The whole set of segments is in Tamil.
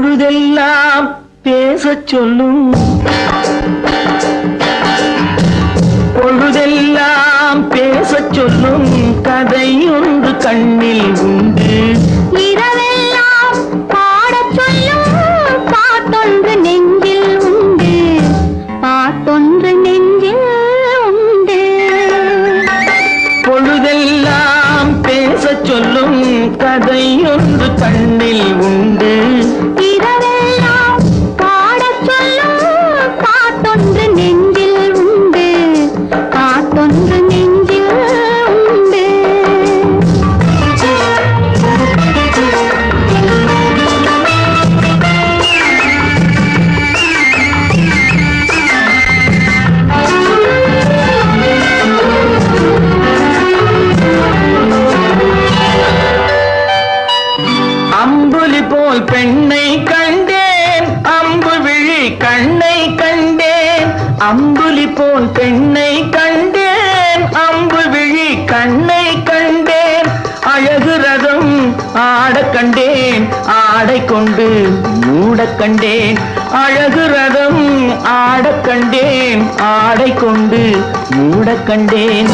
பொழுதெல்லாம் பேசச் சொல்லும். பொழுதெல்லாம் பேசச் சொல்லும். கதை ஒன்று கண்ணில் உண்டு. இரவெல்லாம் பாடச் சொல்லும். பாட்டொன்று நெஞ்சில் உண்டு. பாட்டொன்று நெஞ்சில் உண்டு. பொழுதெல்லாம் பேசச் சொல்லும். கதை ஒன்று கண்ணில் உண்டு. போல் பெண்ணை கண்டேன். அம்பு விழி கண்ணை கண்டேன். அம்புலி போல் பெண்ணை கண்டேன். அம்பு விழி கண்ணை கண்டேன். அழகு ரதம் ஆடக் கண்டேன். ஆடை கொண்டு மூடக் கண்டேன். அழகு ரதம் ஆடக் கண்டேன். ஆடை கொண்டு மூடக் கண்டேன்.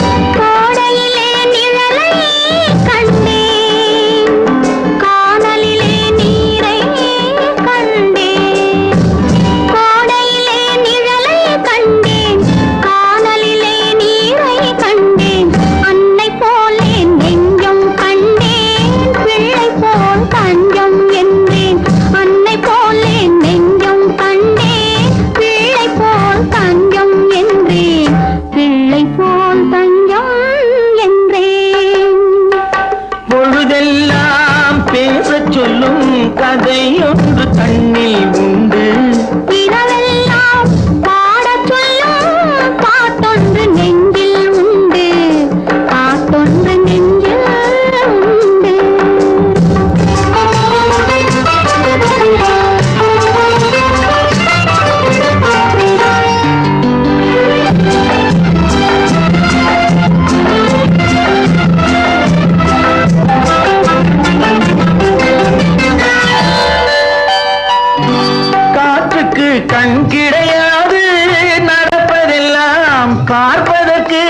பார்ப்பதற்கு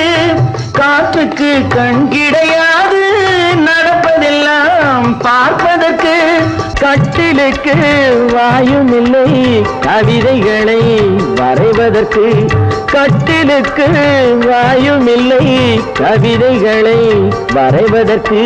காற்றுக்கு கண் கிடையாது. நடப்பதெல்லாம் பார்ப்பதற்கு கட்டிலுக்கு வாயும் இல்லை. கவிதைகளை வரைவதற்கு கட்டிலுக்கு வாயும் இல்லை. கவிதைகளை வரைவதற்கு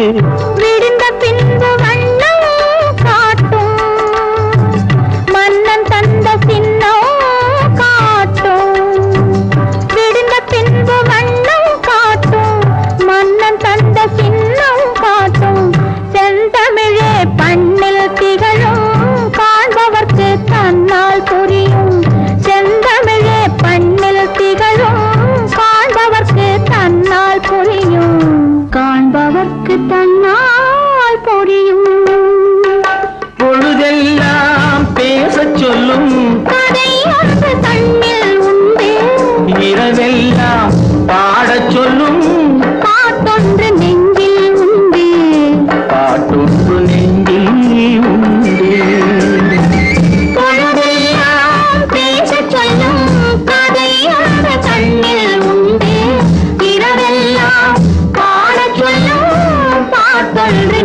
உண்டு